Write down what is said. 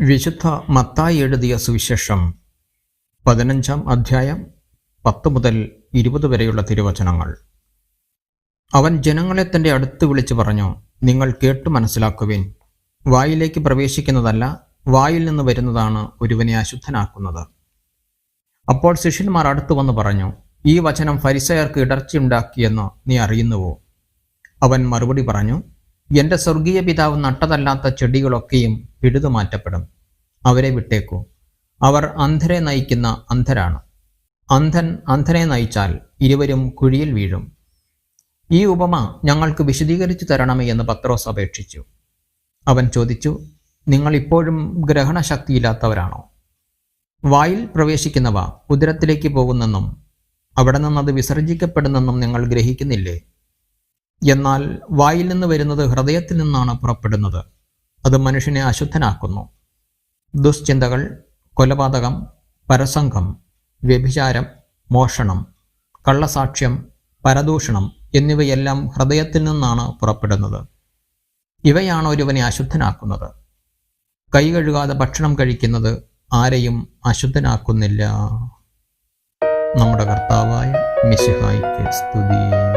വിശുദ്ധ മത്തായി എഴുതിയ സുവിശേഷം പതിനഞ്ചാം അധ്യായം പത്ത് മുതൽ ഇരുപത് വരെയുള്ള തിരുവചനങ്ങൾ. അവൻ ജനങ്ങളെ തന്റെ അടുത്ത് വിളിച്ചു പറഞ്ഞു നിങ്ങൾ കേട്ടു മനസ്സിലാക്കുവിൻ. വായിലേക്ക് പ്രവേശിക്കുന്നതല്ല വായിൽ നിന്ന് വരുന്നതാണ് ഒരുവനെ അശുദ്ധനാക്കുന്നത്. അപ്പോൾ ശിഷ്യന്മാർ അടുത്തു വന്ന് പറഞ്ഞു ഈ വചനം ഫരിസയർക്ക് ഇടർച്ചയുണ്ടാക്കിയെന്ന് നീ അറിയുന്നുവോ? അവൻ മറുപടി പറഞ്ഞു എന്റെ സ്വർഗീയ പിതാവ് നട്ടതല്ലാത്ത ചെടികളൊക്കെയും പിടുതുമാറ്റപ്പെടും അവരെ വിട്ടേക്കൂ. അവർ അന്ധരെ നയിക്കുന്ന അന്ധരാണ്. അന്ധൻ അന്ധനെ നയിച്ചാൽ ഇരുവരും കുഴിയിൽ വീഴും. ഈ ഉപമ ഞങ്ങൾക്ക് വിശദീകരിച്ചു തരണമേ എന്ന് പത്രോസ് അപേക്ഷിച്ചു. അവൻ ചോദിച്ചു നിങ്ങൾ ഇപ്പോഴും ഗ്രഹണശക്തിയില്ലാത്തവരാണോ? വായിൽ പ്രവേശിക്കുന്നവ ഉദരത്തിലേക്ക് പോകുന്നെന്നും അവിടെ നിന്നത് വിസർജിക്കപ്പെടുന്നെന്നും നിങ്ങൾ ഗ്രഹിക്കുന്നില്ലേ? എന്നാൽ വായിൽ നിന്ന് വരുന്നത് ഹൃദയത്തിൽ നിന്നാണ് പുറപ്പെടുന്നത്. അത് മനുഷ്യനെ അശുദ്ധനാക്കുന്നു. ദുശ്ചിന്തകൾ കൊലപാതകം പരസംഗം വ്യഭിചാരം മോഷണം കള്ളസാക്ഷ്യം പരദൂഷണം എന്നിവയെല്ലാം ഹൃദയത്തിൽ നിന്നാണ് പുറപ്പെടുന്നത്. ഇവയാണ് ഒരുവനെ അശുദ്ധനാക്കുന്നത്. കൈ കഴുകാതെ ഭക്ഷണം കഴിക്കുന്നത് ആരെയും അശുദ്ധനാക്കുന്നില്ല. നമ്മുടെ കർത്താവായ മിശിഹായിക്ക് സ്തുതി.